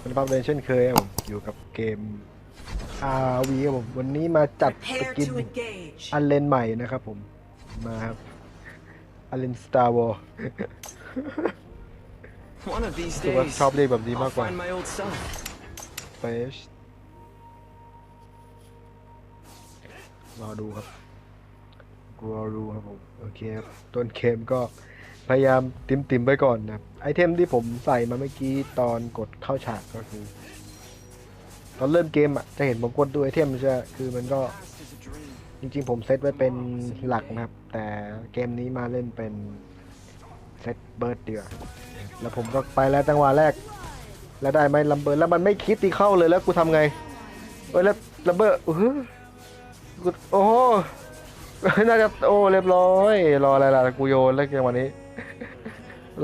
เป็นภาพเป็นเช่นเคยครับผมอยู่กับเกม RV ครับผมวันนี้มาจัดส Prepare กิน to engage. อันเลนใหม่นะครับผมมาครับอันเลนสตาร์วอล One of these รู้สึกว่า days, ชอบเรียกแบบนี้ I'll มากกว่า find my old self. เฟชรอดูครับรอดูครับผมโอเคครับต้นเกมก็ พยายามติมติมๆไว้ก่อนนะไอเทมที่ผมใส่มาเมื่อกี้ตอนกดเข้าฉากก็คือ ตอนเริ่มเกมอะจะเห็นผมกดดูไอเทมใช่คือมันก็จริงๆผมเซตไว้เป็นหลักนะครับ แต่เกมนี้มาเล่นเป็นเซตเบิร์ดเดียวแล้วผมก็ไปแล้วจังหวะแรก แล้วได้ไหมลัมเบอร์แล้วมันไม่คิดตีเข้าเลยแล้วกูทำไงเอ้ยแล้วลัมเบอร์อื้ออกูโอ้โหน่าจะโอ้เรียบร้อย รออะไรล่ะกูโยนแล้วเกมวันนี้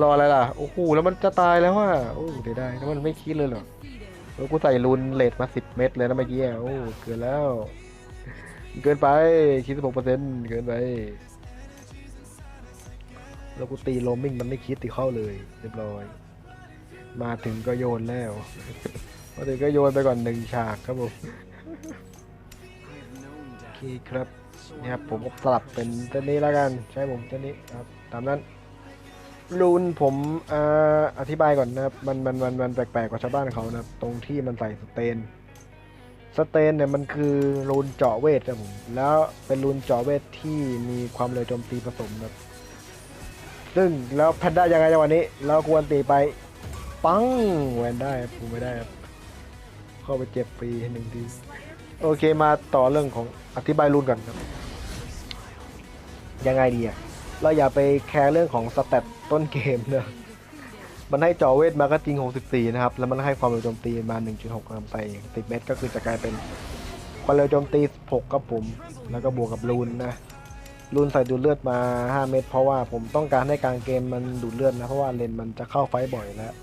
รออะไรล่ะ โอ้โห แล้วมันจะตายแล้วว่ะโอ้เดี๋ยวได้แล้วมันไม่คิดเลยเหรอแล้วกูใส่รูนเลทมาสิบเม็ดเลยนะเมื่อกี้ โอ้ เกินแล้ว เกินไปคิดสิบหกเปอร์เซ็นต์เกินไป แล้วกูตีโรมิ่งมันไม่คิดตีเข้าเลย เรียบร้อย มาถึงก็โยนแล้ว มาถึงก็โยนไปก่อนหนึ่งฉากครับผมโอเคครับ So นี่ครับผมสลับเป็นเจ้านี้แล้วกัน ใช้ผมเจ้านี้ครับ ตามนั้น รูนผมออธิบายก่อนนะครับ มันมันมันมันแปลกๆกว่าชาวบ้านเขานะครับ ตรงที่มันใส่สเตน สเตนเนี่ยมันคือรูนเจาะเวทครับผม แล้วเป็นรูนเจาะเวทที่มีความเร็วโจมตีผสมครับ ซึ่งแล้วแพนด้ายังไงจังหวะนี้ เราควรตีไป ปังแวนได้ผมไม่ได้ครับ เข้าไปเจ็บฟรีหนึ่งที โอเคมาต่อเรื่องของอธิบายรูนก่อนครับ ยังไงดีอะเราอย่าไปแคร์เรื่องของสเตต ต้นเกมเนอะมันให้จอเวทมาก็จริง 64 นะครับ แล้วมันให้ความเร็วโจมตีมา 1.6ครับใส่10 เมตรก็คือจะกลายเป็นความเร็วโจมตี6ครับผม แล้วก็บวกกับรูนนะ รูนใส่ดูดเลือดมา 5 เม็ดเพราะว่าผมต้องการให้กลางเกมมันดูดเลือดนะ เพราะว่าเลนมันจะเข้าไฟบ่อยแล้ว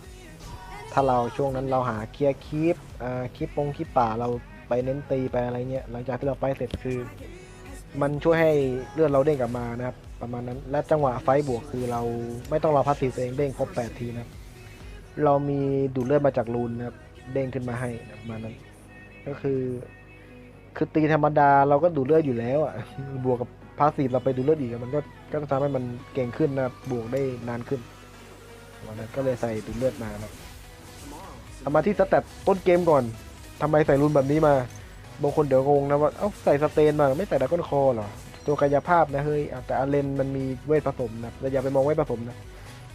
ถ้าเราช่วงนั้นเราหาเคลียร์คีปอ่าคีปปงคีปป่าเราไปเน้นตีไปอะไรเงี้ย หลังจากที่เราไปเสร็จคือ มันช่วยให้เลือดเราเด้งกลับมานะครับ ประมาณนั้น และจังหวะไฟบวกคือเราไม่ต้องรอพัสซีฟตัวเองเด้งครบ 8 ทีนะเรามีดูดเลือดมาจากรูนนะครับเด้งขึ้นมาให้นะประมาณนั้น ก็คือ คือตีธรรมดาเราก็ดูดเลือดอยู่แล้วอะบวกกับพาสซีฟเราไปดูเลือดอีกมันก็ก็ทำให้มันเก่งขึ้นนะบวกได้นานขึ้นประมาณนั้นก็เลยใส่ดูเลือดมานะเอามาที่สเตตต้นเกมก่อนทำไมใส่รุนแบบนี้มา บางคนเดี๋ยวงงนะว่า เอ้าใส่สเตนมา ไม่ใส่ดักก้อนคอเหรอ ตัวกายภาพนะเฮ้ยแต่อเลนมันมีเวทผสมนะแต่อย่าไปมองเวทผสมนะ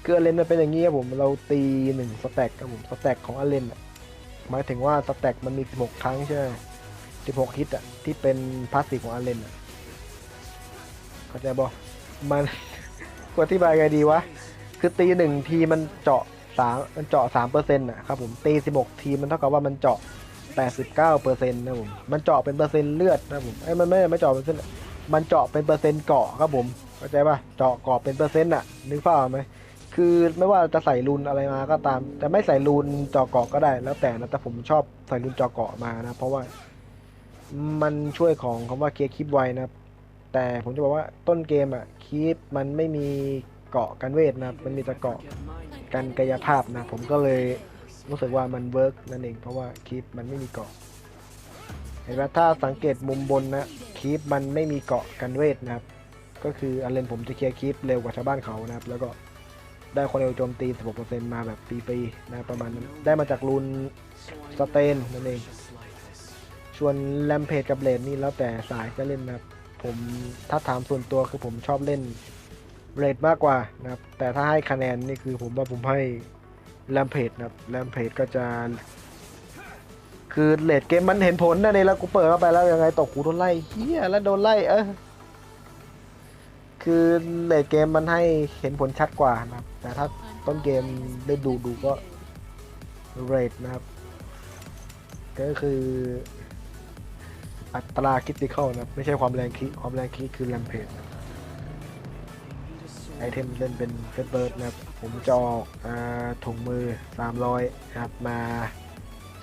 คืออเลนมันเป็นอย่างนี้ครับผมเราตีหนึ่งสแต็กครับผมสแต็กของอเลนอะหมายถึงว่าสแต็กมันมี 16 ครั้งใช่ไหม16ฮิตอะที่เป็นพาสซีฟของอเลนอะเข้าใจบ่มันกูอธิบายไงดีวะ คือตีหนึ่งทีมันเจาะสามมันเจาะสามเปอร์เซ็นต์นะครับผมตีสิบหกทีมันเท่ากับว่ามันเจาะแปดสิบเก้าเปอร์เซ็นต์นะผมมันเจาะเป็นเปอร์เซ็นต์เลือดนะผมไอ้ยมันไม่ไม่เจาะเป็นเปอร์เซ็นต์ มันเจาะเป็นเปอร์เซ็นต์เกาะครับผมเข้าใจป่ะเจาะเกาะเป็นเปอร์เซ็นต์อะนึกภาพไหมคือไม่ว่าจะใส่รูนอะไรมาก็ตามจะไม่ใส่รูนเจาะเกาะก็ได้ แล้วแต่นะแต่ผมชอบใส่รูนเจาะเกาะมานะ เพราะว่ามันช่วยของคำว่าเคลียร์คลิปไวนะครับแต่ผมจะบอกว่าต้นเกมอะคลิปมันไม่มีเกาะกันเวทนะมันมีแต่เกาะการกายภาพนะ ผมก็เลยรู้สึกว่ามันเวิร์กนั่นเองเพราะว่าคลิปมันไม่มีเกาะเห็นไหมถ้าสังเกตมุมบนนะ คลิปมันไม่มีเกาะกันเวทนะครับ ก็คืออันเลนผมจะเคลียร์คลิปเร็วกว่าชาวบ้านเขานะครับ แล้วก็ได้ความเร็วโจมตี 16%มาแบบฟรีๆนะประมาณนั้น ได้มาจากรูน So I Stain, know นั่นเองชวนแลมเพจกับเลนนี่แล้วแต่สายจะเล่นนะครับ ผมถ้าถามส่วนตัวคือผมชอบเล่นเรดมากกว่านะครับ แต่ถ้าให้คะแนนนี่คือผมว่าผมให้แลมเพจนะครับแลมเพจก็จะ คือเลดเกมมันเห็นผลนะเนี่แล้วกูเปิดเข้าไปแล้วยังไงตกกูโดนไล่เฮียแล้วโดนไล่เออคือเลดเกมมันให้เห็นผลชัดกว่านะครับ แต่ถ้าต้นเกมได้ดูดูก็เรดนะครับ ก็คืออัตราคิติคอลนะไม่ใช่ความแรงคิความแรงคิคือแรมเพจไอเทมเล่นเป็นเฟเบิร์ดนะครับ ผมจะออกถุงมือ 300นะครับมา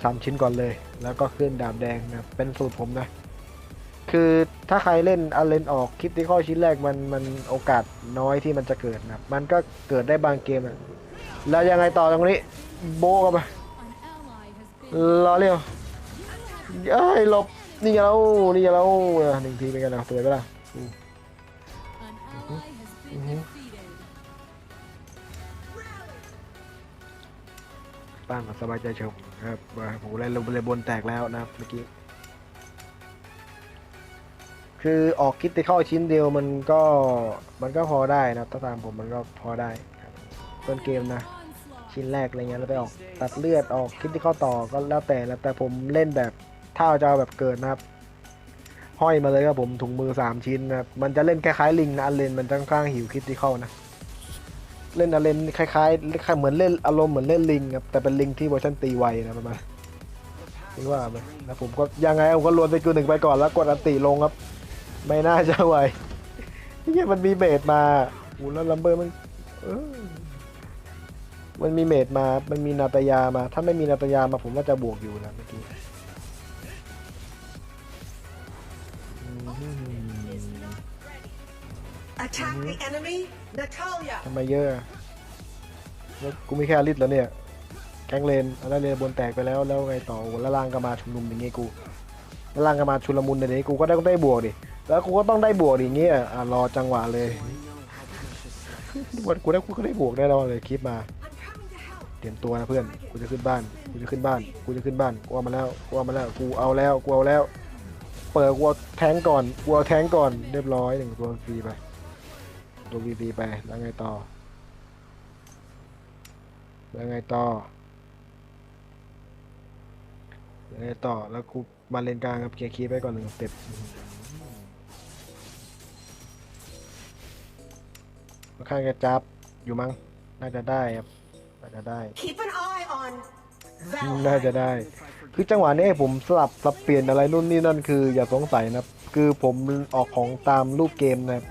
3 ชิ้นก่อนเลย แล้วก็ขึ้นดาบแดงนะเป็นสูตรผมนะ คือถ้าใครเล่นอาเลนออกคิดติคอชิ้นแรกมันมันโอกาสน้อยที่มันจะเกิดนะมันก็เกิดได้บางเกมอะแล้วยังไงต่อตรงนี้ โบกเข้าไปรอเร็วเอ้ยหลบนี่ไงเรานี่ไงเราหนึ่งทีเป็นไงล่ะสวยไปะล่ะอืมอือฮึบ้าสบายใจเครับว่าผมเล่นลงเลยบนแตกแล้วนะครับเมื่อกี้ คือออกคิดไปเข้าชิ้นเดียวมันก็มันก็พอได้นะถ้าตามผมมันก็พอได้ครับต้นเกมนะ ชิ้นแรกอะไรเงี้ยแล้วไปออกตัดเลือดออกคิดที่เข้าต่อก็แล้วแต่แล้วแต่ผมเล่นแบบถ้าจะเอาแบบเกิดนะครับ ห้อยมาเลยครับผมถุงมือสามชิ้นนะครับมันจะเล่นคล้ายๆลิงนะอันเลนมันค่อนข้างหิวคิดที่เข้านะ เล่นอันเลนคล้ายๆคล้ายเหมือนเล่นอารมณ์เหมือนเล่นลิงครับแต่เป็นลิงที่เวอร์ชันตีไวนะประมาณคิดว่าไหมแล้วผมก็ยังไงผมก็รวนไปกูหนึ่งไปก่อนแล้วกดอันติลงครับ ไม่น่าจะไหวนี่มันมีเบสมาโอ้แล้วลัมเบอร์มันมันมีเมดมา มันมีนาตยามา ถ้าไม่มีนาตยามาผมว่าจะบวกอยู่นะเมื่อกี้ Attack the enemy, Natalia. ทำไมเยอะแล้วกูมีแค่อลิสแล้วเนี่ย แก๊งเลนแล้วเลนบนแตกไปแล้วแล้วไงต่อแล้วล่างก็มาชุมนุมอย่างงี้กูแล้วล่างก็มาชุลมุนอย่างนี้กูก็ได้ได้บวกดิแล้วกูก็ต้องได้บวกดิอย่างเงี้ยอะรอจังหวะเลยวันกูได้กูก็ได้บวกได้แล้วเลยคลิปมาเตรียมตัวนะเพื่อน กูจะขึ้นบ้าน กูจะขึ้นบ้าน กูจะขึ้นบ้าน กูเอามาแล้ว กูเอามาแล้ว กูเอาแล้ว กูเอาแล้ว เปิดกูเอาแทงก่อน กูเอาแทงก่อน เรียบร้อยหนึ่งตัวฟรีไป ตัวฟรีๆไปแล้วไงต่อ แล้วไงต่อ แล้วไงต่อแล้วกูมาเลนกลางครับเคลียร์คีย์ไปก่อนหนึ่งสเต็ปค่อนข้างจะจับอยู่มั้งน่าจะได้ครับน่าจะได้ Keep an eye on น่าจะ Valheim. ได้ คือจังหวะนี้ผมสลับสับเปลี่ยนอะไรนู่นนี่นั่นคืออย่าสงสัยนะครับ คือผมออกของตามรูปเกมนะครับ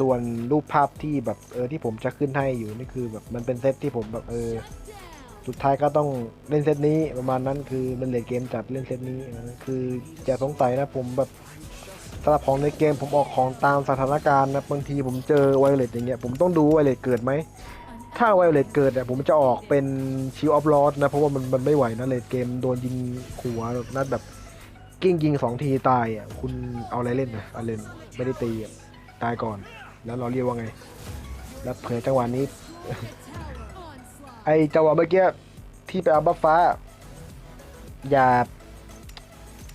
ส่วนรูปภาพที่แบบเออที่ผมจะขึ้นให้อยู่นี่คือแบบมันเป็นเซตที่ผมแบบเออ สุดท้ายก็ต้องเล่นเซตนี้ประมาณนั้นคือมันเลยเกมจัดเล่นเซตนี้คืออย่าสงสัยนะผมแบบสำหรับของในเกมผมออกของตามสถานการณ์นะบางทีผมเจอไวเลตอย่างเงี้ยผมต้องดูไวเลตเกิดไหมถ้าไวเลตเกิดเนี่ยผมจะออกเป็นชิวออฟลอสนะเพราะว่ามันมันไม่ไหวนะเลตเกมโดนยิงหัวนัดแบบกิ้งยิงสองทีตายอะคุณเอาอะไรเล่นนะเอาเล่นไม่ได้ตีอะตายก่อน แล้วเราเรียกว่าไง แล้วเผยจังหวะนี้ ไอจังหวะเมื่อกี้ที่ไปเอาบัฟฟ้า อย่า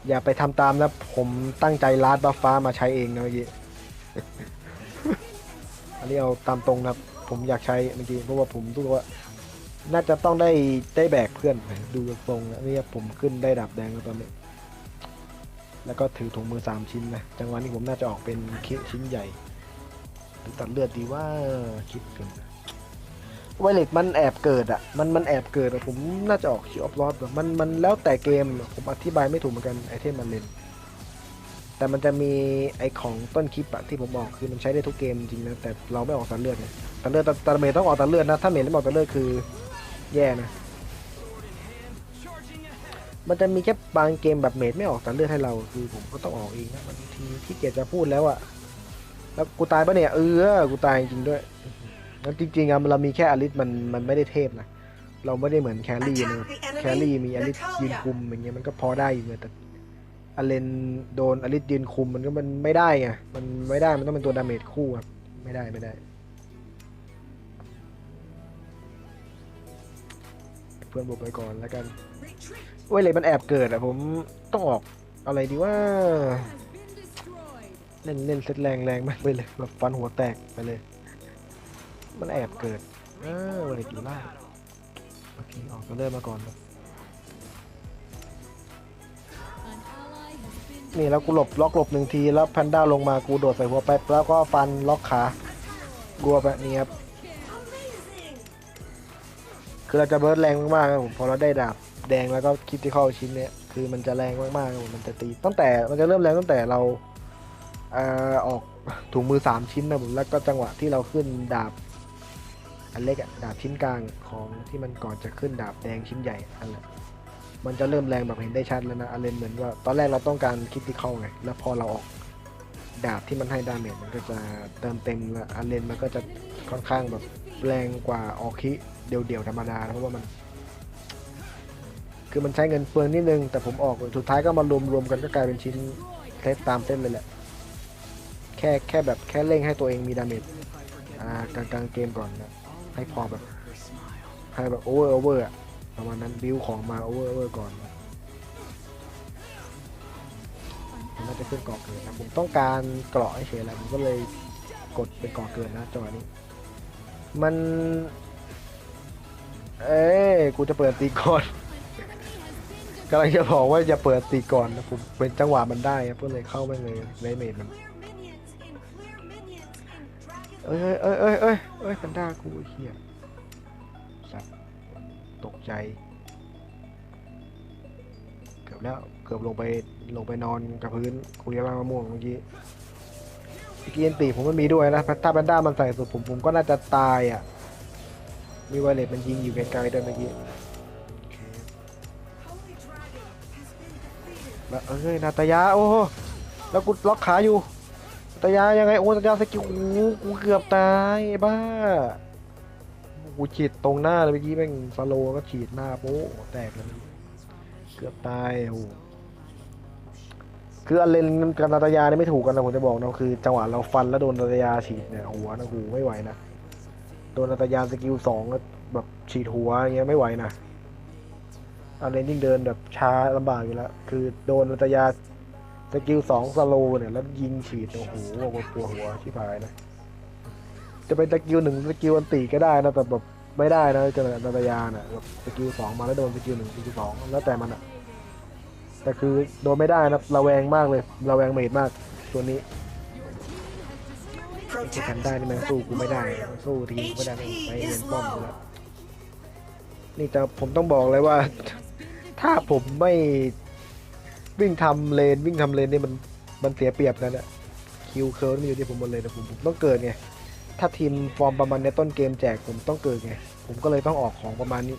อย่าไปทำตามนะ ผมตั้งใจลาดบัฟฟ้ามาใช้เองนะเมื่อกี้ อันนี้เอาตามตรงนะผมอยากใช้เมื่อกี้เพราะว่าผมรู้ว่า น่าจะต้องได้ได้แบกเพื่อนดูจากทรงนะนี่ผมขึ้นได้ดับแดงแล้วตอนนี้แล้วก็ถือถุงมือสามชิ้นนะ จังหวะนี้ผมน่าจะออกเป็นคิชิ้นใหญ่ หรือตัดเลือดดีว่าคิดกันไวเลตมันแอบเกิดอะ มันมันแอบเกิดอะผมน่าจะออกชิออฟลอสมันมันแล้วแต่เกมผมอธิบายไม่ถูกเหมือนกันไอเทมมันเล่นแต่มันจะมีไอของต้นคลิปอะที่ผมบอกคือมันใช้ได้ทุกเกมจริงนะแต่เราไม่ออกตัดเลือดเนี่ยตัดเลือดตัดตัดเมทต้องออกตัดเลือดนะถ้าเมทไม่ออกตัดเลือดคือแย่นะมันจะมีแค่บางเกมแบบเมทไม่ออกตัดเลือดให้เราคือผมก็ต้องออกเองนะบางทีที่เกียจจะพูดแล้วอะ แล้วกูตายปะเนี่ยเออกูตายจริงๆด้วยแล้วจริงๆอะเรามีแค่อลิสมันมันไม่ได้เทพนะเราไม่ได้เหมือนแครี่นะ Attack the แครี่ enemy, มีอลิสยืนคุ Natalia. มอย่างเงี้ยมันก็พอได้อยู่เลยแต่อเลนโดนอลิสยืนคุมมันก็มันไม่ได้ไงมันไม่ได้มันต้องเป็นตัวดาเมจคู่ครับไม่ได้ไม่ได้เพื่อนบอกไปก่อนแล้วกัน Retreat. เว้ยเลยมันแอบเกิดอะผมต้องออกอะไรดีว่า เล่นเล่นเซตแรงแรงมากไปเลยแบบฟันหัวแตกไปเลย มันแอบเกิด เออวันนี้อยู่ล่างโอเคออกตัวเริ่มมาก่อนครับนี่แล้วกูหลบล็อกหลบหนึ่งทีแล้วแพนด้าลงมากูโดดใส่หัวไปแล้วก็ฟันล็อกขารัวแบบนี้ครับคือเราจะเบิร์ดแรงมากๆครับผมพอเราได้ดาบแดงแล้วก็คิดที่เข้าชิ้นเนี้ยคือมันจะแรงมากๆครับผมมันจะตีตั้งแต่มันจะเริ่มแรงตั้งแต่เรา เอ่อออกถุงมือสามชิ้นนะผมแล้วก็จังหวะที่เราขึ้นดาบ อันเล็กอะดาบชิ้นกลางของที่มันก่อนจะขึ้นดาบแดงชิ้นใหญ่อันนั้นมันจะเริ่มแรงแบบเห็นได้ชัดแล้วนะอันเลนเหมือนว่าตอนแรกเราต้องการคิดที่เข้าไงแล้วพอเราออกดาบที่มันให้ดาเมจมันก็จะเติมเต็มแล้วอันเลนมันก็จะค่อนข้างแบบแรงกว่าออกคิเดี่ยวๆธรรมดาเพราะว่ามัน คือมันใช้เงินเปลืองนิดนึงแต่ผมออกสุดท้ายก็มารวมรวมๆกันก็กลายเป็นชิ้นเซตตามเส้นเลยแหละ ค่แค่แบบแค่เร่งให้ตัวเองมีดาเมจอ่ากลางกลางเกมก่อนนะให้พอแบบให้แบบโอเวอร์โอเวอร์อะประมาณนั้นบิวของมาโอเวอร์โอเวอร์ก่อนนะมันน่าจะขึ้นเกาะเกินนะผมต้องการเกราะเฉยๆแหละผมก็เลยกดเป็นเกาะเกินนะจังหวะนี้ มัน เอ้กูจะเปิดตีก่อนกำลังจะบอกว่าจะเปิดตีก่อนนะผมเป็นจังหวะมันได้ครับก็เลยเข้าไม่เลยเลเมดมัน เอ้ยเอ้ยเอ้ยเอ้ยเอ้ยแพนด้ากูเหี้ยสัตว์ตกใจ เกือบแล้ว เกือบลงไป ลงไปนอนกับพื้น คุยร่างมะม่วงเมื่อกี้เมื่อกี้เอ็นตีผมไม่มีด้วยนะ ถ้าแพนด้ามันใส่สุดผมผมก็น่าจะตายอะ มีไวเลตมันยิงอยู่ไกลๆด้วยเมื่อกี้เค Holy dragon has been defeated. แล้วเอ้ย นาตายา โอ้แล้วกูล็อกขาอยู่ ตายายังไงโอ้ตายาสกิลโอ้กูเกือบตายไอ้บ้ากูฉีดตรงหน้าเลยเมื่อกี้แม่งสโลก็ฉีดหน้าโป๊ะแตกเลยเกือบตายโอ้คืออเลนกับนาตายาเนี่ยไม่ถูกกันนะผมจะบอกนะคือ จังหวะเราฟันแล้วโดนนาตายาฉีดเนี่ยหัวนะหูไม่ไหวนะโดนนาตายาสกิลสองแบบฉีดหัวอย่างเงี้ยไม่ไหวนะอเลนยิ่งเดินแบบช้าลำบากอยู่แล้วคือโดนอัตยา สกิลสองสโลเนี่ยแล้วยิงฉีดโอ้โหปวดหัวชิบหายนะ จะเป็นสกิลหนึ่งสกิลอันตีก็ได้นะแต่แบบไม่ได้นะจะเป็นอัตยาน่ะแบบสกิลสองมาแล้วโดนสกิลหนึ่งสกิลสองแล้วแต่มันอะแต่คือโดนไม่ได้นะระแวงมากเลยระแวงเมดมากตัวนี้ไอ้ที่ Protect กันได้นี่มันสู้กูไม่ได้สู้ทีกูไม่ได้มันใช้เงินป้อมกูแล้วนี่แต่ผมต้องบอกเลยว่า ถ้าผมไม่ วิ่งทำเลนวิ่งทำเลนนี่มันมันเสียเปรียบนะเนี่ยคิวเคิร์ฟมันอยู่ที่ผมหมดเลยนะผมผมต้องเกิดไงถ้าทีมฟอร์มประมาณในต้นเกมแจกผมต้องเกิดไงผมก็เลยต้องออกของประมาณนี้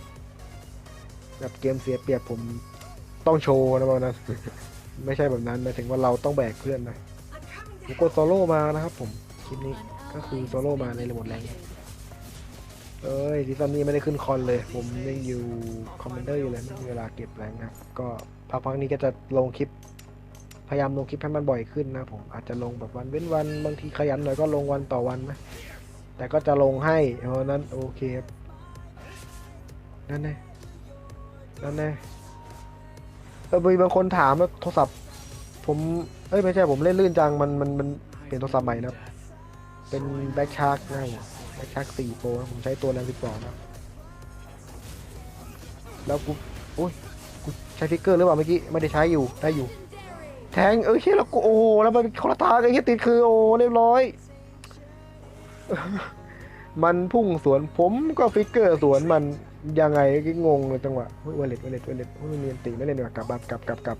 แบบเกมเสียเปรียบผมต้องโชว์นะประมาณนั้นไม่ใช่แบบนั้นหมายถึงว่าเราต้องแบกเพื่อนนะผมกดโซโล่มานะครับผมคลิปนี้ก็คือโซโล่มาในรีโมทแรงเอ้ยซีซั่นนี้ไม่ได้ขึ้นคอนเลย ผมยังอยู่คอมเมนเดอร์อยู่เลยไม่มีเวลาเก็บแรงครั บก็พักนี้ก็จะลงคลิป พยายามลงคลิปให้มันบ่อยขึ้นนะผมอาจจะลงแบบวันเว้นวันบางทีขยันหน่อยก็ลงวันต่อวันนะแต่ก็จะลงให้เพราะนั้นโอเคนั่นแน่นั่นแน่เออมีบางคนถามว่าโทรศัพท์ ผมเอ้ยไม่ใช่ผมเล่นลื่นจังมันมันมันเปลี่ยนโทรศัพท์ใหม่นะเป็นแบ็กชาร์กนะแบ็กชาร์กสี่โปรผมใช้ตัวแรงสิบสองนะแล้วกูอุ้ย ใช้ฟิกเกอร์หรือเปล่าเมื่อกี้ไม่ได้ใช้อยู่ได้อยู่ แทงเอ้ยเฮ้ยแล้วกูโอ้โหแล้วมันเป็นคนละทางไอ้เหี้ยติดคือโอ้เรียบร้อย มันพุ่งสวนผมก็ฟิกเกอร์สวนมันยังไงก็งงเลยจังหวะเฮ้ยวอลเล็ตวอลเล็ตวอลเล็ตไม่มีอันตีไม่เล่นดีกว่ากลับบ้านกลับกลับกลับ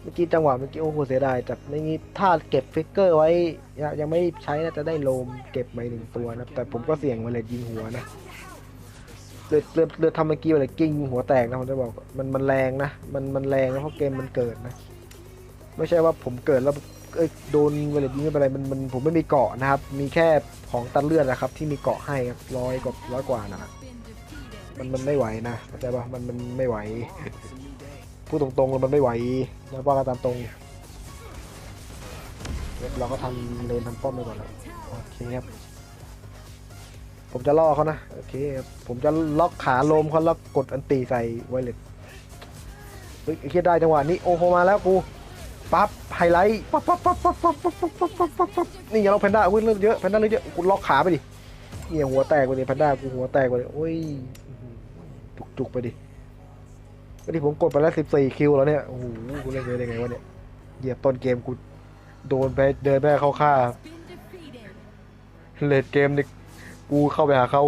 เมื่อกี้จังหวะเมื่อกี้โอ้โหเสียดายจัดไม่งี้ถ้าเก็บฟิกเกอร์ไว้ ยังยังไม่ใช้น่าจะได้โลมเก็บไปหนึ่งตัวนะแต่ผมก็เสี่ยงมาเลยยิงหัวนะ เลือดเลือดเลือดทำเมื่อกี้เลยกิ้งหัวแตกนะผมจะบอกมันมันแรงนะมันมันแรงนะเพราะเกมมันเกิดนะ ไม่ใช่ว่าผมเกิดแล้วเอ้ยโดนเวลยิงไม่เป็นไรมันมันผมไม่มีเกาะนะครับ มีแค่ของตัดเลือดนะครับ ที่มีเกาะให้ครับร้อยกว่าร้อยกว่านะมันมันไม่ไหวนะเข้าใจปะมันมันไม่ไหวพูดตรงๆเลยมันไม่ไหวนะว่ากันตามตรงเดี๋ยวเราก็ทำเลนทำป้อมไปก่อนแล้วโอเคครับ ผมจะล่อเขานะ โอเคครับผมจะล็อกขาลมเขาแล้วกดอันตีใส่ไวเลสเฮ้ยไอ้เฮียได้จังหวะนี้โอ้โหมาแล้วกูปั๊บไฮไลท์ปั๊บปั๊บปั๊บปั๊บปั๊บปั๊บปั๊บปั๊บปั๊บปั๊บปั๊บนี่อย่าเราแพนด้าอุ้ยเลือดเยอะแพนด้าเลือดเยอะกูล็อกขาไปดิเนี่ยหัวแตกไปดิแพนด้ากูหัวแตกไปดิโอ้ยจุกจุกๆไปดิก็ที่ผมกดไปแล้วสิบสี่คิวแล้วเนี่ยโอ้โหกูเล่นได้ไงวะเนี่ยเหยียบต้นเกมกูโดนไปเดินไปเข้าฆ่าเลดเกมนี่ กูเข้าไปหาเขา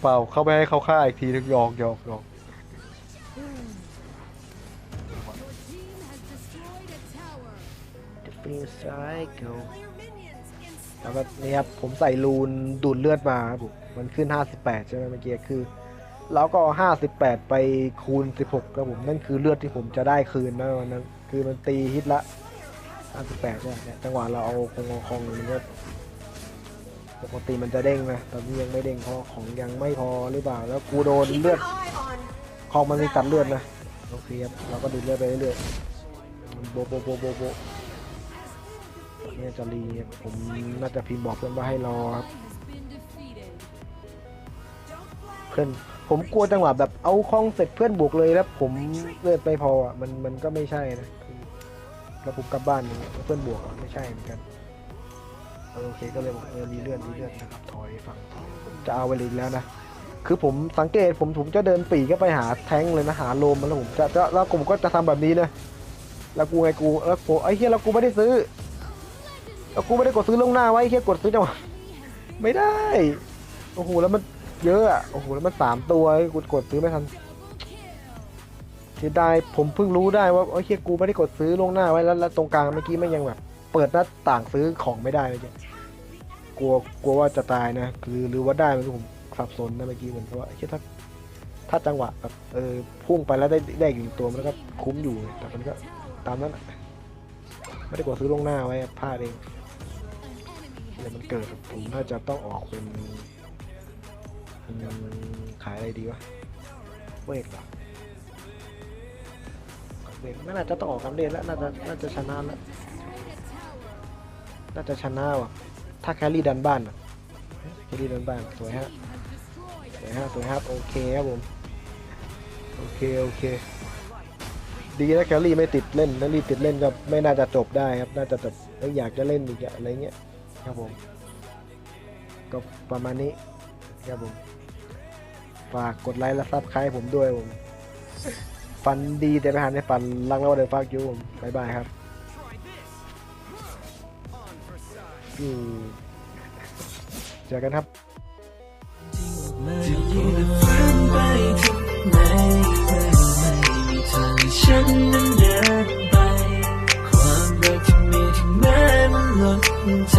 เปล่าเข้าไปให้เขาฆ่าอีกทีนึงหยอกหยอกหยอกแล้วก็นี่ครับผมใส่รูนดูดเลือดมาครับผมมันขึ้น 58 ใช่ไหมเมื่อกี้คือ แล้วก็ 58 ไปคูณ 16ครับผม นั่นคือเลือดที่ผมจะได้คืนนะวันนั้นคือมันตีฮิตละอันสิบแปดเนี่ยเนี่ยจังหวะเราเอาคงอาคองมันก็ ปกติมันจะเด้งนะตอนนี้ยังไม่เด้งเพราะของยังไม่พอหรือเปล่า แล้วกูโดน Keep เลือด an eye on คองมันมีตัดเลือดนะโอเคครับเราก็ดูดเลือดไปเรื่อยๆโบะโบะโบะโบะโบะเนี่ยจะรีครับผมน่าจะพิมพ์บอกเพื่อนว่าให้รอครับเพื่อนผมกลัวจังหวะแบบเอาคลองเสร็จเพื่อนบวกเลยแล้วผมเลือดไม่พออะมันมันก็ไม่ใช่นะคือแล้วผมกลับบ้านอย่างเงี้ยแล้วเพื่อนบวกอะไม่ใช่เหมือนกันเออ โอเคก็เลยบอกเออรีเลือดรีเลือดนะครับถอยฝั่งถอยผมจะเอาไปเลยอีกแล้วนะคือผมสังเกตผมผมจะเดินปีก็ไปหาแท้งเลยนะหาโลมมันแล้วผมจะจะแล้วผมก็จะทำแบบนี้นะแล้วกูไงกูแล้วกูไอ้เฮียแล้วกูไม่ได้ซื้อแล้วกูไม่ได้กดซื้อล่วงหน้าไว้ไอ้เฮียกดซื้อจังหวะไม่ได้โอ้โหแล้วมันเยอะอะโอ้โหแล้วมันสามตัวกูกดซื้อไม่ทันเสียดายผมเพิ่งรู้ได้ว่าโอ้ยเฮียกูไม่ได้กดซื้อล่วงหน้าไว้แล้วแล้วตรงกลางเมื่อกี้ไม่ยังแบบ เปิดหน้าต่างซื้อของไม่ได้เลยจ้ะกลัวกลัวว่าจะตายนะคือหรือว่าได้ไมันผมสับสนนะเมื่อกี้เหมือนกับว่าเฮ้ยถ้าถ้าจังหวะแบบเออพุ่งไปแล้วได้ได้อีกหนึ่ตัวมันก็คุ้มอยู่แต่มันก็ตามนั้นไม่ได้กดซื้อล่วงหน้าไว้พลาดเองเดี๋ยวมันเกิดผมน่าจะต้องออกเป็นขายอะไรดีวะเวทหรอเวทไม่น่าจะต้องออกกันเดนแล้วน่าจะน่าจะชนะแล้ว น่าจะชนะว่ะ ถ้าแครี่ดันบ้านแครี่ดันบ้าน สวยฮะ สวยฮะ สวยครับโอเคครับผม โอเค โอเค ดีนะแครี่ไม่ติดเล่นถ้ารีบติดเล่นก็ไม่น่าจะจบได้ครับ น่าจะจบแล้วอยากจะเล่นอีกอะไรเงี้ย ครับผม ก็ประมาณนี้ ครับผม ฝากกดไลค์และซับครต์ผมด้วยผม ฟันดีแต่ไม่หันในฟันรักแล้วเดี๋ยวฝากอยูผมบายบายครับ อืมเจอกันครับฉันนั้นเดินไป ความรักที่มีที่แม้มันหล่นใจ